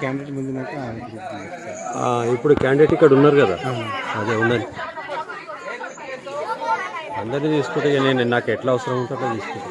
Candidate ఇప్పుడు candidate ఇక్కడ ఉన్నారు కదా? అదే ఉన్నది అందరినీ తీసుకుంటే నేను నాకు ఎట్లా అవసరం ఉంటుందో తీసుకుంటా.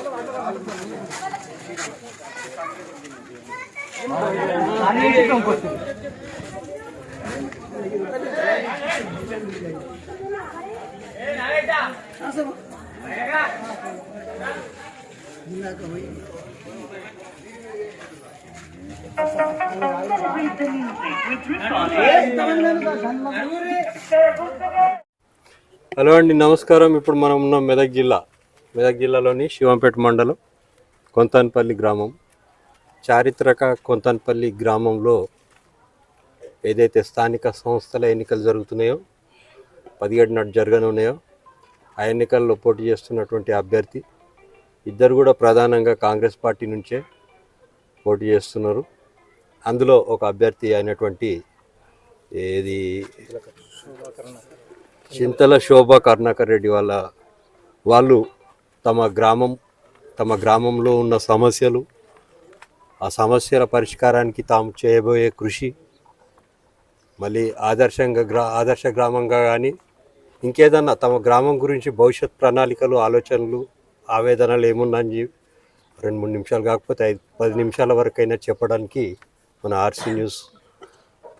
హలో అండి నమస్కారం. ఇప్పుడు మనం ఉన్నాం మెదక్ జిల్లా. మెదక్ జిల్లాలోని శివంపేట మండలం కొంతాన్పల్లి గ్రామం. చారిత్రక కొంతాన్పల్లి గ్రామంలో ఏదైతే స్థానిక సంస్థల ఎన్నికలు జరుగుతున్నాయో పదిహేడు నాడు జరగనున్నాయో ఆ ఎన్నికల్లో పోటీ చేస్తున్నటువంటి అభ్యర్థి ఇద్దరు కూడా ప్రధానంగా కాంగ్రెస్ పార్టీ నుంచే పోటీ చేస్తున్నారు. అందులో ఒక అభ్యర్థి అయినటువంటి ఏది? చింతల శోభా కరుణాకర్ రెడ్డి వాళ్ళ వాళ్ళు తమ గ్రామం తమ గ్రామంలో ఉన్న సమస్యలు ఆ సమస్యల పరిష్కారానికి తాము చేయబోయే కృషి మళ్ళీ ఆదర్శంగా గ్రా ఆదర్శ గ్రామంగా కానీ ఇంకేదన్నా తమ గ్రామం గురించి భవిష్యత్ ప్రణాళికలు ఆలోచనలు ఆవేదనలు ఏమున్నాయని రెండు మూడు నిమిషాలు కాకపోతే ఐదు పది నిమిషాల వరకైనా చెప్పడానికి మన ఆర్సీ న్యూస్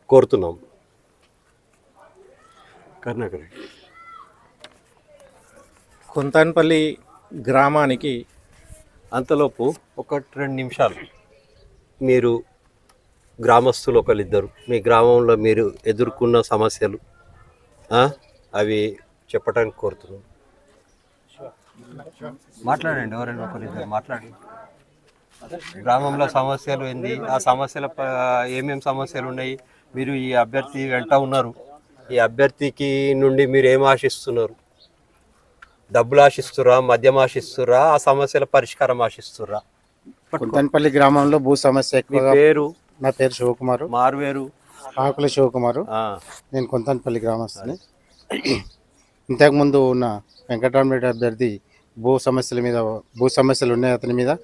కోరుతున్నాం. కర్ణాకర్ కొంతాన్పల్లి గ్రామానికి అంతలోపు ఒక రెండు నిమిషాలు. మీరు గ్రామస్తులు ఒకరిద్దరు మీ గ్రామంలో మీరు ఎదుర్కొన్న సమస్యలు అవి చెప్పడానికి కోరుతున్నాను. మాట్లాడండి ఎవరైనా ఒకరిద్దరు మాట్లాడండి. గ్రామంలో సమస్యలు ఏంది? ఆ సమస్యల ఏమేమి సమస్యలు ఉన్నాయి? మీరు ఈ అభ్యర్థి వెంట ఉన్నారు. ఈ అభ్యర్థికి నుండి మీరు ఏం ఆశిస్తున్నారు? డబ్బులు ఆశిస్తురా మద్యం ఆశిస్తురా ఆ సమస్యల పరిష్కారం ఆశిస్తురా కుంతన్పల్లి గ్రామంలో భూ సమస్య ఎక్కువగా పేరు? నా పేరు శివకుమారు. మారువేరు? ఆకుల శివకుమారు. ఆ, నేను కొంతన్పల్లి గ్రామస్తుని. ఇంతకుముందు ఉన్న వెంకటరామరెడ్డి అభ్యర్థి భూ సమస్యల మీద భూ సమస్యలు ఉన్నాయి అతని మీద.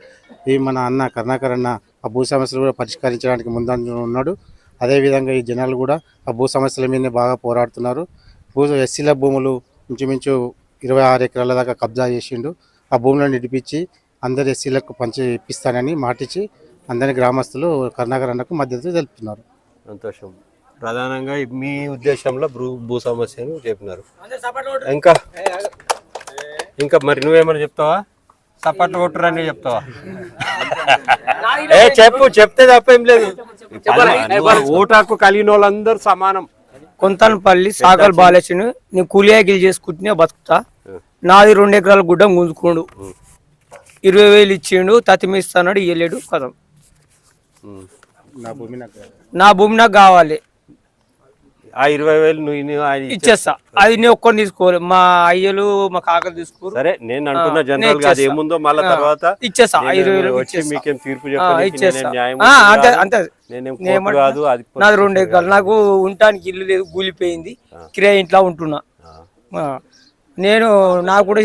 ఈ మన అన్న కరుణాకర్ అన్న ఆ భూ సమస్యలు కూడా పరిష్కరించడానికి ముందంజలో ఉన్నాడు. అదేవిధంగా ఈ జనాలు కూడా ఆ భూ సమస్యల మీదనే బాగా పోరాడుతున్నారు. భూ ఎస్సీల భూములు ఇంచుమించు ఇరవై ఆరు ఎకరాల దాకా కబ్జా చేసిండు. ఆ భూములను ఇడిపించి అందరి ఎస్సీలకు పంచి ఇప్పిస్తానని మాటిచ్చి అందరి గ్రామస్తులు కరుణాకర్ అన్నకు మద్దతు తెలుపుతున్నారు. సంతోషం. ప్రధానంగా మీ ఉద్దేశంలో భూ భూ సమస్యను చెప్పినారు. ఇంకా? ఇంకా మరి నువ్వేమని చెప్తావా? సపాట్లు కొట్టురని చెప్తావా? ఏ చెప్పు చెప్తే తప్పేం లేదు. ఓటాకు కలిగిన వాళ్ళందరూ సమానం. కొంతనపల్లి బాలేసిన నీ కూలియాగిలు చేసుకుంటూనే బతుకుతా. నాది రెండు ఎకరాల గుడ్డ గుంజుకోండు ఇరవై వేలు ఇచ్చిండు తతిమిస్తాడు ఇయ్యలేడు కథం ఉమ్. నా భూమి నాకు కావాలి. ఆ ఇరవై వేలు నువ్వు ఇచ్చేస్తా. అది నేను ఒక్కరిని తీసుకోవాలి మా అయ్యలు మా కాకలు తీసుకోరు. సరే నేను అంటున్నా ఆ, జనరల్గా ఏముందో మళ్ళీ తర్వాత ఇచ్చేస్తా. ఇరవై వేలు వచ్చి. మీకేం తీర్పు అంతే అంతే? కాదు నాది రెండు ఎకరాలు నాకు ఉండటానికి ఇల్లు లేదు కూలిపోయింది. కిరాయి ఇంట్లో ఉంటున్నా. నేను నాకు కూడా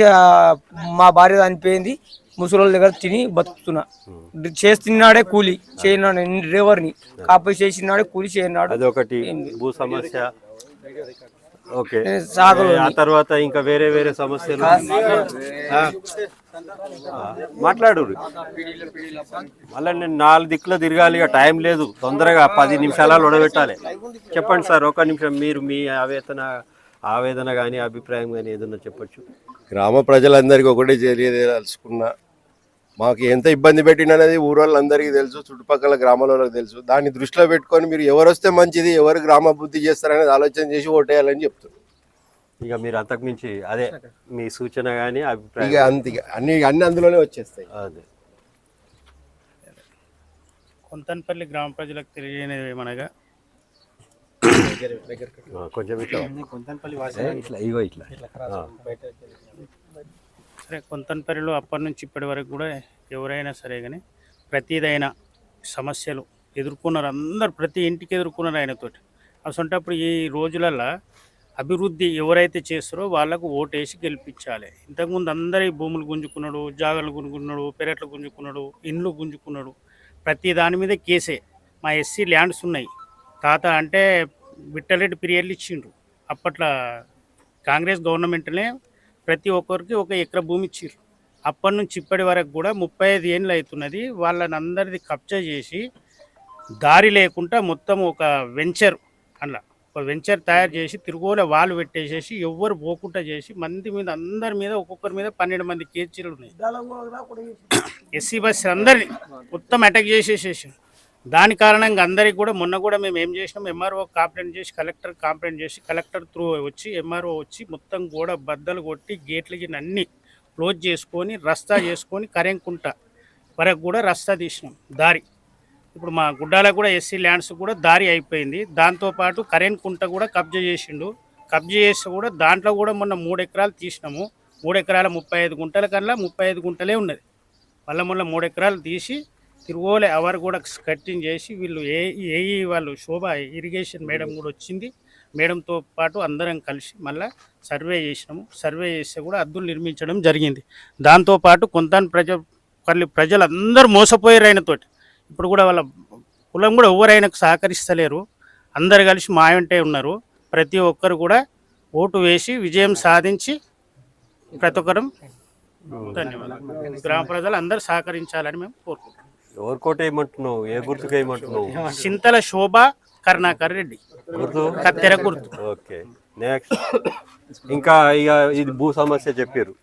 మా భార్య చనిపోయింది. ముసలోళ్ళ దగ్గర తిని బతుకుతున్నా. చేస్తున్నాడే కూలి చేయనాడు డ్రైవర్ని కాపీ చేసినాడే కూలి చేయనాడు అదొకటి భూ సమస్య. ఓకే. ఆ తర్వాత ఇంకా వేరే వేరే సమస్యలు. మాట్లాడు. మళ్ళీ నేను నాలుగు దిక్కులో తిరగాలి టైం లేదు. తొందరగా పది నిమిషాలలో ఉడబెట్టాలి. చెప్పండి సార్ ఒక నిమిషం మీరు మీ ఆవేదన ఆవేదన కానీ అభిప్రాయం కానీ ఏదన్నా చెప్పొచ్చు? గ్రామ ప్రజలందరికీ ఒకటే తెలియదలుచుకున్నా మాకు ఎంత ఇబ్బంది పెట్టిననేది ఊరోళ్ళందరికీ తెలుసు చుట్టుపక్కల గ్రామాల వాళ్ళకి తెలుసు. దాన్ని దృష్టిలో పెట్టుకొని మీరు ఎవరు వస్తే మంచిది ఎవరు గ్రామ బుద్ధి చేస్తారనేది ఆలోచన చేసి ఓటేయాలని చెప్తున్నారు ఇక మీరు అంతకు మించి అదే మీ సూచన కానీ ఇక అభిప్రాయం అంత ఇక అన్ని అన్ని అందులోనే వచ్చేస్తాయి. అదే. కొంతన్పల్లి గ్రామ ప్రజలకు తెలియనిది ఏమనగా కొంచెం ఇట్లా. ఇట్లా ఇగో ఇట్లా. సరే కొంతన్పల్లిలో అప్పటి నుంచి ఇప్పటి వరకు కూడా ఎవరైనా సరే కానీ ప్రతిదైనా సమస్యలు ఎదుర్కొన్నారు. అందరు ప్రతి ఇంటికి ఎదుర్కొన్నారు ఆయనతోటి. అసంటప్పుడు ఈ రోజులల్లో అభివృద్ధి ఎవరైతే చేస్తారో వాళ్ళకు ఓటేసి గెలిపించాలి. ఇంతకుముందు అందరి భూములు గుంజుకున్నాడు జాగాలు గుంజుకున్నాడు పెరట్లు గుంజుకున్నాడు ఇండ్లు గుంజుకున్నాడు. ప్రతి దాని మీద కేసే. మా ఎస్సీ ల్యాండ్స్ ఉన్నాయి. తాత అంటే విట్టలరెడ్డి పీరియడ్లు ఇచ్చిండ్రు. అప్పట్లో కాంగ్రెస్ గవర్నమెంట్నే ప్రతి ఒక్కరికి ఒక ఎకరా భూమి ఇచ్చిర్రు. అప్పటి నుంచి ఇప్పటి వరకు కూడా ముప్పై ఐదు ఏళ్ళు అవుతున్నది. వాళ్ళని అందరిది కబ్జా చేసి దారి లేకుండా మొత్తం ఒక వెంచర్ అలా ఒక వెంచర్ తయారు చేసి తిరుగులో వాళ్ళు పెట్టేసేసి ఎవ్వరు పోకుండా చేసి మంది మీద అందరి మీద ఒక్కొక్కరి మీద పన్నెండు మంది కేజీలు ఉన్నాయి. ఎస్సీ బస్ అందరిని మొత్తం అటాక్ చేసేసేసి దాని కారణంగా అందరికి కూడా మొన్న కూడా మేము ఏం చేసినాం? ఎంఆర్ఓ కాంప్లైంట్ చేసి కలెక్టర్ కాంప్లైంట్ చేసి కలెక్టర్ త్రూ వచ్చి ఎంఆర్ఓ వచ్చి మొత్తం కూడా బద్దలు కొట్టి గేట్లకి అన్ని క్లోజ్ చేసుకొని రస్తా చేసుకొని కరెంకుంట వరకు కూడా రస్తా తీసినాం దారి. ఇప్పుడు మా గుడ్డాల కూడా ఎస్సీ ల్యాండ్స్ కూడా దారి అయిపోయింది. దాంతోపాటు కరెంట్ కుంట కూడా కబ్జా చేసిండు. కబ్జా చేస్తే కూడా దాంట్లో కూడా మొన్న మూడు ఎకరాలు తీసినాము. మూడు ఎకరాల ముప్పై ఐదు గుంటల కల్లా ముప్పై ఐదు గుంటలే ఉన్నది. మళ్ళీ మొన్న మూడు ఎకరాలు తీసి తిరుగోలే అవర్ కూడా కట్టింగ్ చేసి వీళ్ళు ఏ ఏఈ వాళ్ళు శోభ ఇరిగేషన్ మేడం కూడా వచ్చింది. మేడంతో పాటు అందరం కలిసి మళ్ళీ సర్వే చేసినాము. సర్వే చేస్తే కూడా అద్దులు నిర్మించడం జరిగింది. దాంతోపాటు కొంత ప్రజ పల్లి ప్రజలందరూ మోసపోయారు ఆయనతోటి. ఇప్పుడు కూడా వాళ్ళ కులం కూడా ఎవరు ఆయనకు సహకరిస్తలేరు. అందరు కలిసి మా వెంటే ఉన్నారు. ప్రతి ఒక్కరు కూడా ఓటు వేసి విజయం సాధించి ప్రతి ఒక్కరం ధన్యవాదాలు. గ్రామ ప్రజలు అందరూ సహకరించాలని మేము కోరుకుంటున్నాం. ఎవరికోట ఏమంటున్నావు? ఏ గుర్తుకు ఏమంటున్నావు? చింతల శోభ కరుణాకర్ రెడ్డి. గుర్తు? కత్తెర గుర్తు. Okay next. ఇంకా ఇక ఇది భూ సమస్య చెప్పారు.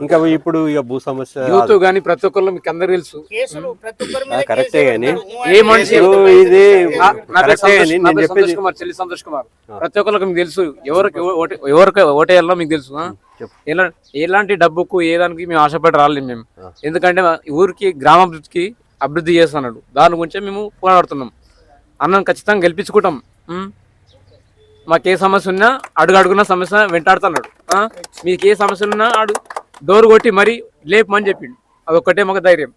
ఇంకా ఇప్పుడు ఇక భూ సమస్య యూత్ గాని ప్రతి ఒక్కళ్ళు మీకు అందరు తెలుసు. ఒక్కరి కరెక్టే కానీ ఏ మనిషి ఇది నేను చెప్పేది సంతోష్ కుమార్ చెల్లి సంతోష్ కుమార్. ప్రతి ఒక్కరికి మీకు తెలుసు. ఎవరికి ఓటే- ఎవరికి ఓటేయాలో మీకు తెలుసు. ఎలా ఎలాంటి డబ్బుకు ఏ దానికి మేము ఆశపడి రాలేదు మేము. ఎందుకంటే మా ఊరికి గ్రామాభివృద్ధికి అభివృద్ధి చేస్తున్నాడు. దాని గురించే మేము పోరాడుతున్నాం. అన్నను ఖచ్చితంగా గెలిపించుకుంటాం? మాకు ఏ సమస్య ఉన్నా అడుగు అడుగున సమస్య వెంటాడుతున్నాడు? మీకు ఏ సమస్య ఉన్నా ఆడు డోర్ కొట్టి మరి లేపమని చెప్పిండు. అదొక్కటే మాకు ధైర్యం.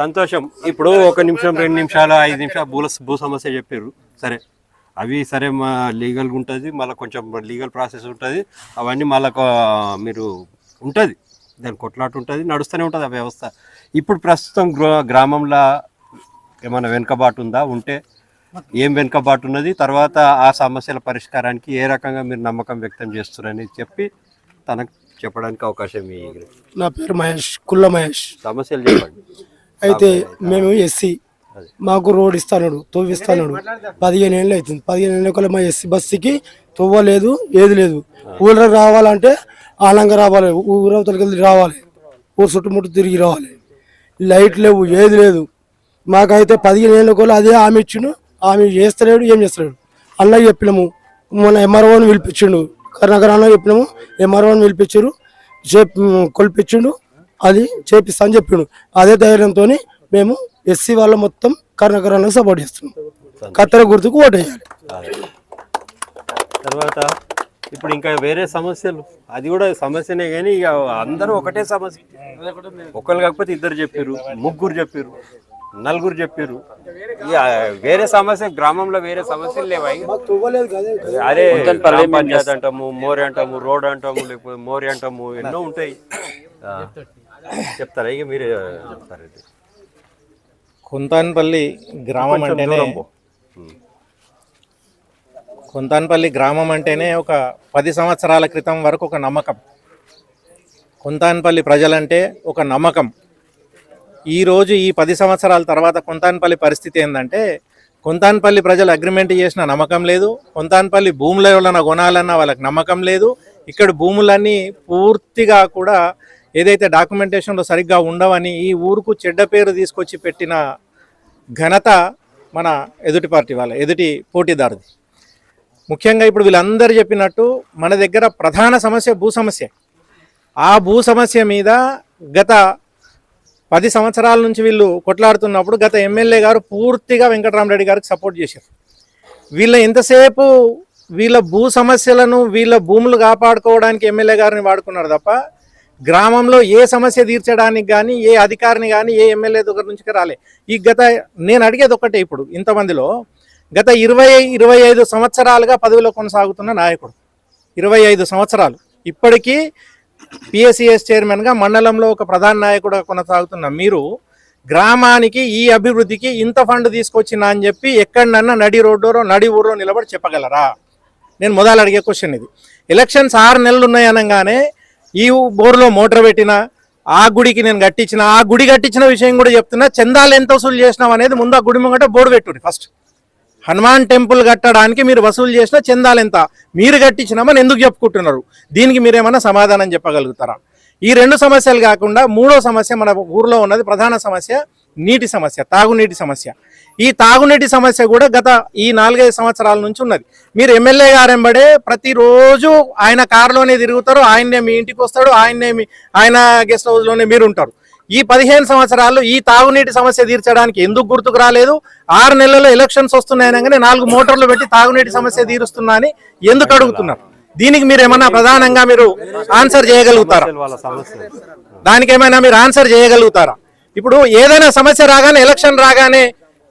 సంతోషం. ఇప్పుడు ఒక నిమిషం రెండు నిమిషాలు ఐదు నిమిషాలు భూల భూ సమస్య చెప్పారు సరే. అవి సరే మా లీగల్గా ఉంటుంది మళ్ళీ కొంచెం లీగల్ ప్రాసెస్ ఉంటుంది అవన్నీ మళ్ళీ మీరు ఉంటుంది. దాని కొట్లాట ఉంటుంది నడుస్తూనే ఉంటుంది ఆ వ్యవస్థ. ఇప్పుడు ప్రస్తుతం గ్రా గ్రామంలో ఏమైనా వెనుకబాటు ఉందా? ఉంటే ఏం వెనుకబాటు ఉన్నది? తర్వాత ఆ సమస్యల పరిష్కారానికి ఏ రకంగా మీరు నమ్మకం వ్యక్తం చేస్తున్నారని చెప్పి తనకు చెప్పడానికి అవకాశం నా పేరు మహేష్ కుల్ల మహేష్. సమస్యలు చెప్పండి. అయితే మేము ఎస్సీ. మాకు రోడ్ ఇస్తాడు తవ్విస్తాడు పదిహేను ఏళ్ళు అవుతుంది. పదిహేను ఏళ్ళ మా ఎస్సీ బస్సుకి తవ్వ లేదు ఏది లేదు. ఊళ్ళో రావాలంటే ఆనంగా రావాలి ఊరవతలకి వెళ్ళి రావాలి. ఊరు చుట్టుముట్టు తిరిగి రావాలి. లైట్ లేవు ఏది లేదు. మాకైతే పదిహేను ఏళ్ళ అదే ఆమె ఇచ్చిండు. ఆమె చేస్తలేడు ఏం చేస్తలేడు. అన్న చెప్పినాము మొన్న ఎంఆర్ఓని పిలిపించిండు. కర్ణాకర్ అన్న చెప్పినాము ఎంఆర్ఓని పిలిపించారు చెప్ కొలిపించిండు అది చేపిస్తా అని చెప్పిండు అదే ధైర్యంతో మేము ఎస్సీ వాళ్ళ మొత్తం కర్ణకరణకు సపోర్ట్ చేస్తున్నాం కత్తెర గుర్తుకు ఓటు వేయాలి తర్వాత ఇప్పుడు ఇంకా వేరే సమస్యలు. అది కూడా సమస్యనే కానీ ఇక అందరూ ఒకటే సమస్య. ఒకరు కాకపోతే ఇద్దరు చెప్పారు ముగ్గురు చెప్పారు నలుగురు చెప్పారు. ఇక వేరే సమస్య గ్రామంలో వేరే సమస్యలు లేవా ఇక? అదే పంచాయతీ అంటాము మోరి అంటాము రోడ్ అంటాము లేకపోతే మోరి అంటాము ఎన్నో ఉంటాయి. చెప్తారా? ఇక మీరే సరే. కుంతాన్పల్లి గ్రామం అంటేనే. కుంతాన్పల్లి గ్రామం అంటేనే ఒక పది సంవత్సరాల క్రితం వరకు ఒక నమ్మకం. కుంతాన్పల్లి ప్రజలంటే ఒక నమ్మకం. ఈరోజు ఈ పది సంవత్సరాల తర్వాత కుంతాన్పల్లి పరిస్థితి ఏంటంటే కుంతాన్పల్లి ప్రజలు అగ్రిమెంట్ చేసిన నమ్మకం లేదు కుంతాన్పల్లి భూముల వలన కొనాలన్న వాళ్ళకి నమ్మకం లేదు ఇక్కడ భూములన్నీ పూర్తిగా కూడా ఏదైతే డాక్యుమెంటేషన్లో సరిగ్గా ఉండవని ఈ ఊరుకు చెడ్డ పేరు తీసుకొచ్చి పెట్టిన ఘనత మన ఎదుటి పార్టీ వాళ్ళ ఎదుటి పోటీదారుది. ముఖ్యంగా ఇప్పుడు వీళ్ళందరూ చెప్పినట్టు మన దగ్గర ప్రధాన సమస్య భూ సమస్య. ఆ భూ సమస్య మీద గత పది సంవత్సరాల నుంచి వీళ్ళు కొట్లాడుతున్నప్పుడు గత ఎమ్మెల్యే గారు పూర్తిగా వెంకటరామరెడ్డి గారికి సపోర్ట్ చేశారు. వీళ్ళ ఎంతసేపు వీళ్ళ భూ సమస్యలను వీళ్ళ భూములు కాపాడుకోవడానికి ఎమ్మెల్యే గారిని వాడుకున్నారు తప్ప గ్రామంలో ఏ సమస్య తీర్చడానికి కానీ ఏ అధికారిని కానీ ఏ ఎమ్మెల్యే దగ్గర నుంచి రాలే. ఈ గత నేను అడిగేది ఒకటే ఇప్పుడు ఇంతమందిలో గత ఇరవై ఇరవై ఐదు సంవత్సరాలుగా పదవిలో కొనసాగుతున్న నాయకుడు. ఇరవై ఐదు సంవత్సరాలు. ఇప్పటికీ పిఎస్సిఎస్ చైర్మన్గా మండలంలో ఒక ప్రధాన నాయకుడుగా కొనసాగుతున్న మీరు గ్రామానికి ఈ అభివృద్ధికి ఇంత ఫండ్ తీసుకొచ్చినా అని చెప్పి ఎక్కడన్నా నడి రోడ్డులో నడి ఊర్లో నిలబడి చెప్పగలరా? నేను మొదలు అడిగే క్వశ్చన్ ఇది. ఎలక్షన్స్ ఆరు నెలలు ఉన్నాయి అనగానే ఈ బోర్లో మోటార్ పెట్టిన ఆ గుడికి నేను కట్టించిన ఆ గుడి కట్టించిన విషయం కూడా చెప్తున్నా చందాలు ఎంత వసూలు చేసినాం అనేది ముందు ఆ గుడి ముంగట బోర్డు పెట్టుడి ఫస్ట్. హనుమాన్ టెంపుల్ కట్టడానికి మీరు వసూలు చేసిన చందాలు ఎంత? మీరు కట్టించినామని ఎందుకు చెప్పుకుంటున్నారు? దీనికి మీరేమన్నా సమాధానం చెప్పగలుగుతారా? ఈ రెండు సమస్యలు కాకుండా మూడో సమస్య మన ఊర్లో ఉన్నది ప్రధాన సమస్య నీటి సమస్య తాగునీటి సమస్య. ఈ తాగునీటి సమస్య కూడా గత ఈ నాలుగైదు సంవత్సరాల నుంచి ఉన్నది. మీరు ఎమ్మెల్యే గారెంబడే ప్రతిరోజు ఆయన కారులోనే తిరుగుతారు ఆయన్నే మీ ఇంటికి వస్తాడు ఆయన్నే మీ ఆయన గెస్ట్ హౌస్లోనే మీరు ఉంటారు. ఈ పదిహేను సంవత్సరాలు ఈ తాగునీటి సమస్య తీర్చడానికి ఎందుకు గుర్తుకు రాలేదు? ఆరు నెలల్లో ఎలక్షన్స్ వస్తున్నాయనగానే నాలుగు మోటార్లు పెట్టి తాగునీటి సమస్య తీరుస్తున్నా అని ఎందుకు అడుగుతున్నారు? దీనికి మీరు ఏమన్నా ప్రధానంగా మీరు ఆన్సర్ చేయగలుగుతారా? దానికి ఏమైనా మీరు ఆన్సర్ చేయగలుగుతారా? ఇప్పుడు ఏదైనా సమస్య రాగానే ఎలక్షన్ రాగానే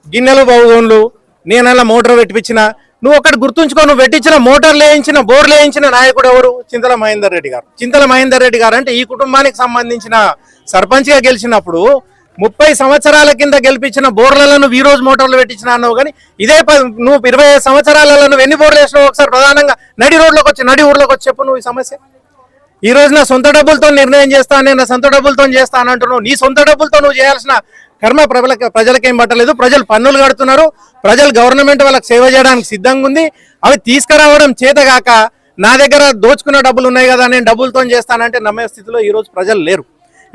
గిన్నెలు బౌగోన్లు నేనల్లా మోటార్ పెట్టించిన నువ్వు ఒకటి గుర్తుంచుకో నువ్వు పెట్టించిన మోటార్ లేయించిన బోర్లు లేయించిన నాయకుడు ఎవరు? చింతల మహేందర్ రెడ్డి గారు. చింతల మహేందర్ రెడ్డి గారు అంటే ఈ కుటుంబానికి సంబంధించిన సర్పంచ్గా గెలిచినప్పుడు ముప్పై సంవత్సరాల కింద గెలిపించిన బోర్లలో ఈ రోజు మోటార్లు పెట్టించిన అన్నావు కానీ ఇదే ప- నువ్వు ఇరవై ఐదు సంవత్సరాలలో నువ్వు ఎన్ని బోర్లు వేసినావు ఒకసారి ప్రధానంగా నడి రోడ్లోకి వచ్చి నడి ఊర్లోకి వచ్చి చెప్పు నువ్వు ఈ సమస్య. ఈ రోజు నా సొంత డబ్బులతో నిర్ణయం చేస్తాను నేను నా సొంత డబ్బులతో చేస్తాను అంటున్నావు. నీ సొంత డబ్బులతో నువ్వు చేయాల్సిన కర్మ ప్రజలకు ప్రజలకేం పట్టలేదు. ప్రజలు పన్నులు కడుతున్నారు. ప్రజలు గవర్నమెంట్ వాళ్ళకి సేవ చేయడానికి సిద్ధంగా ఉంది. అవి తీసుకురావడం చేతగాక నా దగ్గర దోచుకున్న డబ్బులు ఉన్నాయి కదా నేను డబ్బులతో చేస్తానంటే నమ్మే స్థితిలో ఈరోజు ప్రజలు లేరు.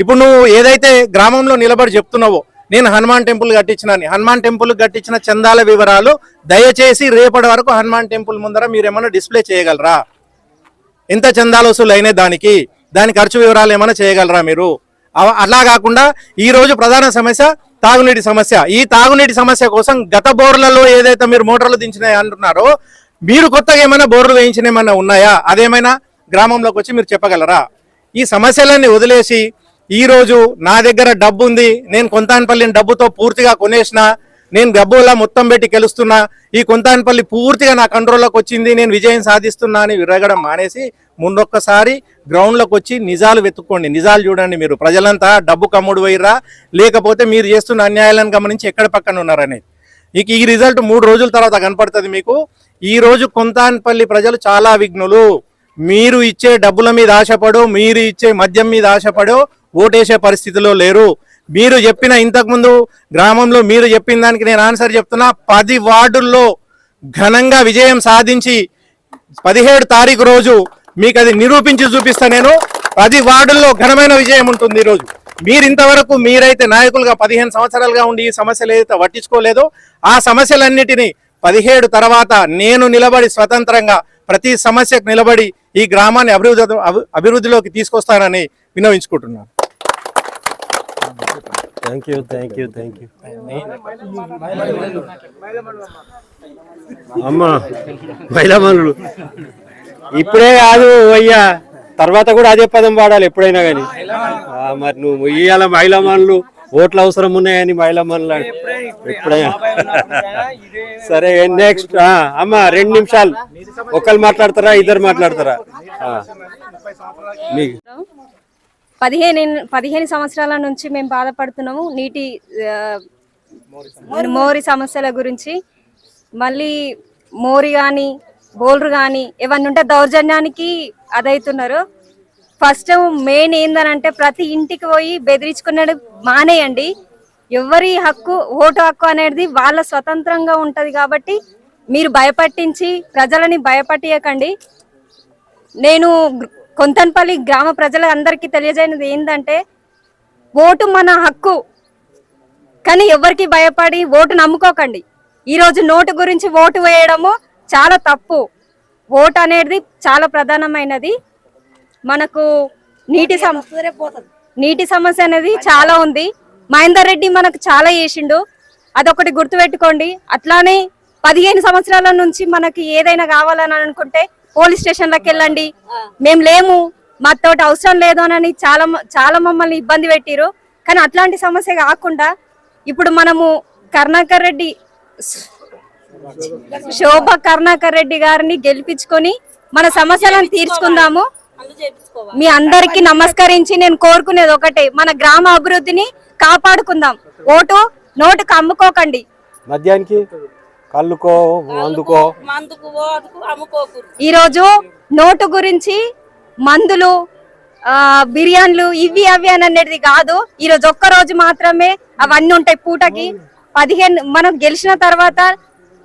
ఇప్పుడు నువ్వు ఏదైతే గ్రామంలో నిలబడి చెప్తున్నావో నేను హనుమాన్ టెంపుల్ కట్టించినాను. హనుమాన్ టెంపుల్ కట్టించిన చందాల వివరాలు దయచేసి రేపటి వరకు హనుమాన్ టెంపుల్ ముందర మీరు ఏమైనా డిస్ప్లే చేయగలరా? ఎంత చందాలు వసూలు అయినాయి దానికి? దాని ఖర్చు వివరాలు ఏమైనా చేయగలరా మీరు? అలా కాకుండా ఈ రోజు ప్రధాన సమస్య తాగునీటి సమస్య. ఈ తాగునీటి సమస్య కోసం గత బోర్లలో ఏదైతే మీరు మోటార్లు దించినాయి అంటున్నారో మీరు కొత్తగా ఏమైనా బోర్లు వేయించిన ఏమైనా ఉన్నాయా? అదేమైనా గ్రామంలోకి వచ్చి మీరు చెప్పగలరా? ఈ సమస్యలన్నీ వదిలేసి ఈ రోజు నా దగ్గర డబ్బు ఉంది నేను కొంతానపల్లిని డబ్బుతో పూర్తిగా కొనేసిన నేను గబ్బోలా మొత్తం పెట్టి గెలుస్తున్నా ఈ కొంతాన్పల్లి పూర్తిగా నా కంట్రోల్లోకి వచ్చింది నేను విజయం సాధిస్తున్నా అని విరగడం మానేసి ముందొక్కసారి గ్రౌండ్లోకి వచ్చి నిజాలు వెతుక్కోండి. నిజాలు చూడండి మీరు. ప్రజలంతా డబ్బు కమ్ముడు పోయిర్రా. లేకపోతే మీరు చేస్తున్న అన్యాయాలను గమనించి ఎక్కడ పక్కన ఉన్నారనేది. ఇక ఈ రిజల్ట్ మూడు రోజుల తర్వాత కనపడుతుంది మీకు. ఈరోజు కొంతాన్పల్లి ప్రజలు చాలా విఘ్నులు. మీరు ఇచ్చే డబ్బుల మీద ఆశపడో మీరు ఇచ్చే మద్యం మీద ఆశపడో ఓటేసే పరిస్థితిలో లేరు. మీరు చెప్పిన ఇంతకుముందు గ్రామంలో మీరు చెప్పిన దానికి నేను ఆన్సర్ చెప్తున్నా పది వార్డుల్లో ఘనంగా విజయం సాధించి పదిహేడు తారీఖు రోజు మీకు అది నిరూపించి చూపిస్తా నేను. పది వార్డుల్లో ఘనమైన విజయం ఉంటుంది ఈరోజు. మీరు ఇంతవరకు మీరైతే నాయకులుగా పదిహేను సంవత్సరాలుగా ఉండి ఈ సమస్యలు ఏదైతే పట్టించుకోలేదో ఆ సమస్యలన్నిటినీ పదిహేడు తర్వాత నేను నిలబడి స్వతంత్రంగా ప్రతి సమస్యకు నిలబడి ఈ గ్రామాన్ని అభివృద్ధి అభివృద్ధిలోకి తీసుకొస్తానని వినవించుకుంటున్నాను thank you thank you thank you అమ్మా మహిళామణులు ఇప్పుడే కాదు అయ్యా. తర్వాత కూడా అదే పదం వాడాలి ఎప్పుడైనా కానీ. మరి నువ్వు ఇవాళ మహిళామణులు ఓట్లు అవసరం ఉన్నాయని మహిళామణులు ఎప్పుడైనా. సరే నెక్స్ట్ అమ్మా రెండు నిమిషాలు. ఒకళ్ళు మాట్లాడతారా ఇద్దరు మాట్లాడతారా? మీకు పదిహేను పదిహేను సంవత్సరాల నుంచి మేము బాధపడుతున్నాము. నీటి మోరి సమస్యల గురించి. మళ్ళీ మోరి కానీ బోల్రు కానీ ఇవన్నీ ఉంటే దౌర్జన్యానికి అదవుతున్నారు ఫస్ట్ మెయిన్ ఏందనంటే ప్రతి ఇంటికి పోయి బెదిరించుకున్నాడు మానేయండి. ఎవరి హక్కు ఓటు హక్కు అనేది వాళ్ళ స్వతంత్రంగా ఉంటది కాబట్టి మీరు భయపట్టించి ప్రజలని భయపట్టియకండి. నేను కొంతన్పల్లి గ్రామ ప్రజలందరికీ తెలియజేయనిది ఏంటంటే ఓటు మన హక్కు. కానీ ఎవరికి భయపడి ఓటు నమ్ముకోకండి. ఈరోజు నోటు గురించి ఓటు వేయడము చాలా తప్పు. ఓటు అనేది చాలా ప్రధానమైనది. మనకు నీటి సమస్య నీటి సమస్య అనేది చాలా ఉంది. మహేందర్ రెడ్డి మనకు చాలా చేసిండు. అదొకటి గుర్తుపెట్టుకోండి. అట్లానే పదిహేను సంవత్సరాల నుంచి మనకి ఏదైనా కావాలని అనుకుంటే పోలీస్ స్టేషన్లకు వెళ్ళండి. మేము లేము. మాతోటి అవసరం లేదు అని చాలా మ- చాలా మమ్మల్ని ఇబ్బంది పెట్టిరు కానీ అట్లాంటి సమస్య కాకుండా ఇప్పుడు మనము కరుణాకర్ రెడ్డి శోభ కరుణాకర్ రెడ్డి గారిని గెలిపించుకొని మన సమస్యలను తీర్చుకుందాము. మీ అందరికి నమస్కరించి నేను కోరుకునేది ఒకటే మన గ్రామ అభివృద్ధిని కాపాడుకుందాం. ఓటు నోటుకు అమ్ముకోకండి. మద్యానికి కళ్ళుకో మందుకో. మందుకు ఓటుకు అమ్ముకోకు ఈ రోజు నోటు గురించి మందులు బిర్యానీలు ఇవి అవి అని అనేది కాదు. ఈ రోజు ఒక్క రోజు మాత్రమే అవన్నీ ఉంటాయి పూటకి. పదిహేను మనం గెలిచిన తర్వాత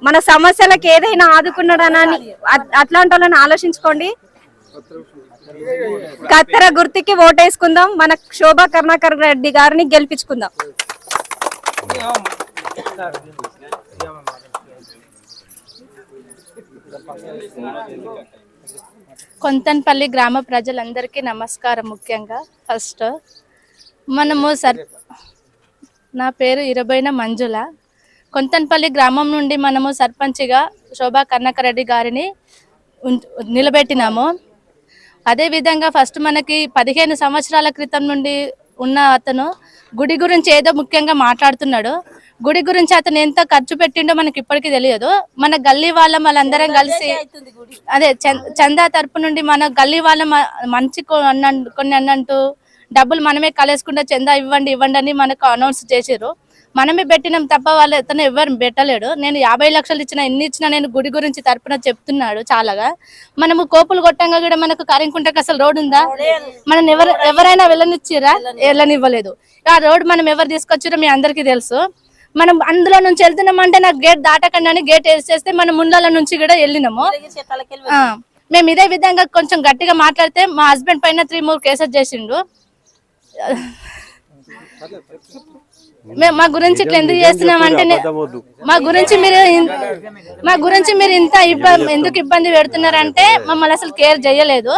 మన సమస్యలకు ఏదైనా ఆదుకున్నాడనని అ- అట్లాంటి వాళ్ళని ఆలోచించుకోండి. కత్తెర గుర్తుకి ఓటేసుకుందాం. మన శోభా కరుణాకర్ రెడ్డి గారిని గెలిపించుకుందాం. కొంతన్పల్లి గ్రామ ప్రజలందరికీ నమస్కారం ముఖ్యంగా. ఫస్ట్ మనము సర్ నా పేరు ఇరబైన మంజుల. కొంతన్పల్లి గ్రామం నుండి మనము సర్పంచ్గా శోభా కర్ణకరెడ్డి గారిని నిలబెట్టినాము. అదేవిధంగా ఫస్ట్ మనకి పదిహేను సంవత్సరాల క్రితం నుండి ఉన్న అతను గుడి గురించి ఏదో ముఖ్యంగా మాట్లాడుతున్నాడు. గుడి గురించి అతను ఎంత ఖర్చు పెట్టిండో మనకి ఇప్పటికీ తెలియదు. మన గల్లీ వాళ్ళం వాళ్ళందరం కలిసి అదే చందా తరపు నుండి మన గల్లీ వాళ్ళ మంచి కొన్ని అన్నంటూ డబ్బులు మనమే కలేసుకుంటే చందా ఇవ్వండి ఇవ్వండి అని మనకు అనౌన్స్ చేసారు మనమే పెట్టినాం తప్ప వాళ్ళు అతను ఎవరు పెట్టలేడు. నేను యాభై లక్షలు ఇచ్చిన ఎన్ని ఇచ్చినా నేను గుడి గురించి తరపున చెప్తున్నాడు చాలాగా. మనము కోపులు కొట్టంగా కూడా మనకు కరింకుంటకు అసలు రోడ్ ఉందా? మనం ఎవరు ఎవరైనా వెళ్ళనిచ్చిరా? వెళ్ళనివ్వలేదు. ఆ రోడ్ మనం ఎవరు తీసుకొచ్చారో మీ అందరికీ తెలుసు. మనం అందులో నుంచి వెళ్తున్నామంటే నాకు గేట్ దాటకండి అని గేట్ వేసేస్తే మనం ముందల నుంచి కూడా వెళ్ళినాము. మేము ఇదే విధంగా కొంచెం గట్టిగా మాట్లాడితే మా హస్బెండ్ పైన త్రీ మూడు కేసెస్ చేసిండు. మేము మా గురించి ఇట్లా ఎందుకు చేస్తున్నామంటే. మా గురించి మీరు మా గురించి మీరు ఇంత ఇబ్బంది ఎందుకు ఇబ్బంది పెడుతున్నారంటే మమ్మల్ని అసలు కేర్ చేయలేదు.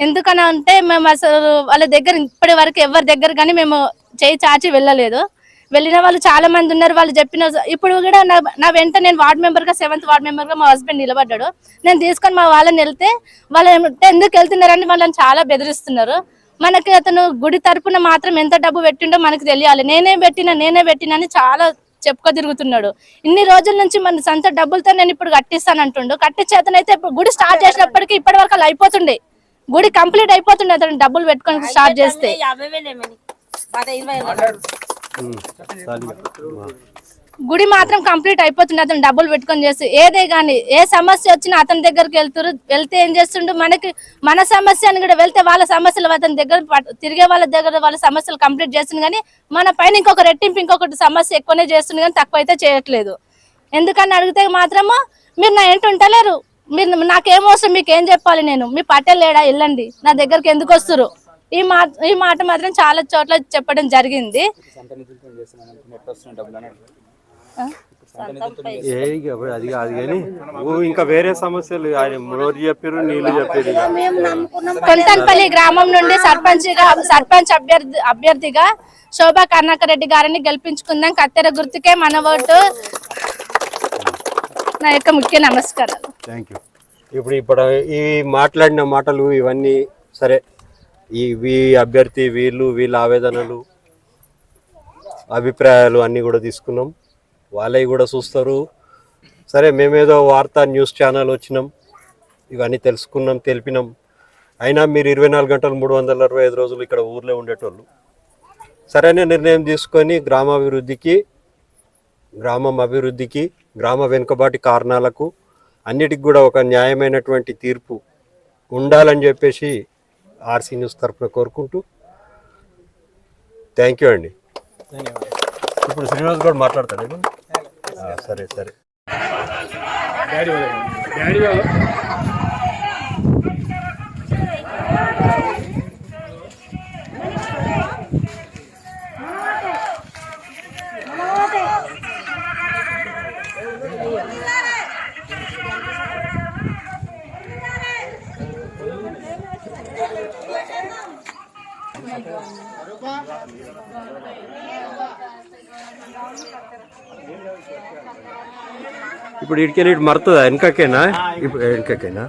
ఎందుకని అంటే మేము అసలు వాళ్ళ దగ్గర ఇప్పటి వరకు ఎవరి దగ్గర కానీ మేము చేయి చాచి వెళ్ళలేదు. వెళ్ళిన వాళ్ళు చాలా మంది ఉన్నారు. వాళ్ళు చెప్పిన ఇప్పుడు కూడా నా నా వెంట నేను వార్డ్ మెంబర్గా సెవెంత్ వార్డ్ మెంబర్గా మా హస్బెండ్ నిలబడ్డాడు. నేను తీసుకొని మా వాళ్ళని వెళ్తే వాళ్ళు ఎందుకు వెళ్తున్నారని వాళ్ళని చాలా బెదిరిస్తున్నారు. మనకి అతను గుడి తరపున మాత్రం ఎంత డబ్బు పెట్టిండో మనకు తెలియాలి. నేనే పెట్టినా నేనే పెట్టినా అని చాలా చెప్పుకో తిరుగుతున్నాడు. ఇన్ని రోజుల నుంచి మన సొంత డబ్బులతో నేను ఇప్పుడు కట్టిస్తాను అంటుండు. కట్టించే అతనైతే ఇప్పుడు గుడి స్టార్ట్ చేసినప్పటికీ ఇప్పటి వరకు అయిపోతుండే. గుడి కంప్లీట్ అయిపోతుండే అతను డబ్బులు పెట్టుకొని స్టార్ట్ చేస్తే. గుడి మాత్రం కంప్లీట్ అయిపోతుంది. అతను డబ్బులు పెట్టుకొని చేసి ఏదే కానీ ఏ సమస్య వచ్చినా అతని దగ్గరికి వెళ్తారు వెళ్తే ఏం చేస్తుండు? మనకి మన సమస్య అని కూడా వెళ్తే వాళ్ళ సమస్యలు అతని దగ్గర తిరిగే వాళ్ళ దగ్గర వాళ్ళ సమస్యలు కంప్లీట్ చేస్తుంది కానీ మన పైన ఇంకొక రెట్టింపు ఇంకొకటి సమస్య ఎక్కువనే చేస్తుంది కానీ తక్కువ అయితే చేయట్లేదు. ఎందుకని అడిగితే మాత్రము మీరు నా ఏంటి ఉంటలేరు. మీరు నాకేం అవసరం మీకు ఏం చెప్పాలి నేను? మీ పట్టెలు లేడా? వెళ్ళండి. నా దగ్గరికి ఎందుకు వస్తారు? ఈ మాట ఈ మాట మాత్రం చాలా చోట్ల చెప్పడం జరిగింది. ఏ ఇక అది కాదు కానీ ఇంకా వేరే సమస్యలు. ఆయన మోరు చెప్పారు నీళ్ళు చెప్పారు. కొంతన్పల్లి గ్రామం నుండి సర్పంచ్గా సర్పంచ్ అభ్యర్థి అభ్యర్థిగా శోభా కర్ణాకర్ రెడ్డి గారిని గెలిపించుకుందాం. కత్తెర గుర్తుకే మన ఓటు. నా యొక్క ముఖ్య నమస్కారాలు. థ్యాంక్ యూ ఇప్పుడు ఇప్పుడు ఈ మాట్లాడిన మాటలు ఇవన్నీ సరే. ఈ వీ అభ్యర్థి వీళ్ళు వీళ్ళ ఆవేదనలు అభిప్రాయాలు అన్నీ కూడా తీసుకున్నాం. వాళ్ళవి కూడా చూస్తారు. సరే మేమేదో వార్తా న్యూస్ ఛానల్ వచ్చినాం. ఇవన్నీ తెలుసుకున్నాం తెలిపినాం. అయినా మీరు ఇరవై నాలుగు గంటలు మూడు వందల అరవై ఐదు రోజులు ఇక్కడ ఊర్లో ఉండేటోళ్ళు. సరైన నిర్ణయం తీసుకొని గ్రామాభివృద్ధికి గ్రామం అభివృద్ధికి గ్రామ వెనుకబాటి కారణాలకు అన్నిటికి కూడా ఒక న్యాయమైనటువంటి తీర్పు ఉండాలని చెప్పేసి ఆర్సీ న్యూస్ తరఫున కోరుకుంటూ థ్యాంక్ యూ అండి. ఇప్పుడు శ్రీనివాస్ కూడా మాట్లాడతాడు? సరే సరే. డాడీ డాడీ ఇప్పుడు ఇటుకెళ్ళి ఇటు మరుతుందా వెనకకేనా ఇప్పుడు వెనకకేనా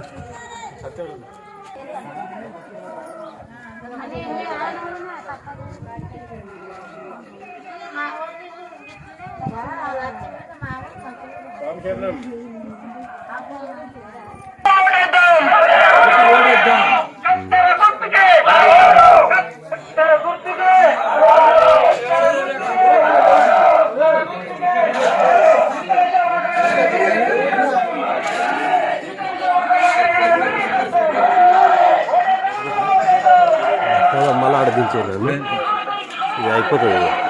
మళ్ళీ ఆడ దించేయలేదు ఇది అయిపోతుంది ఇక. దించేయాలంటే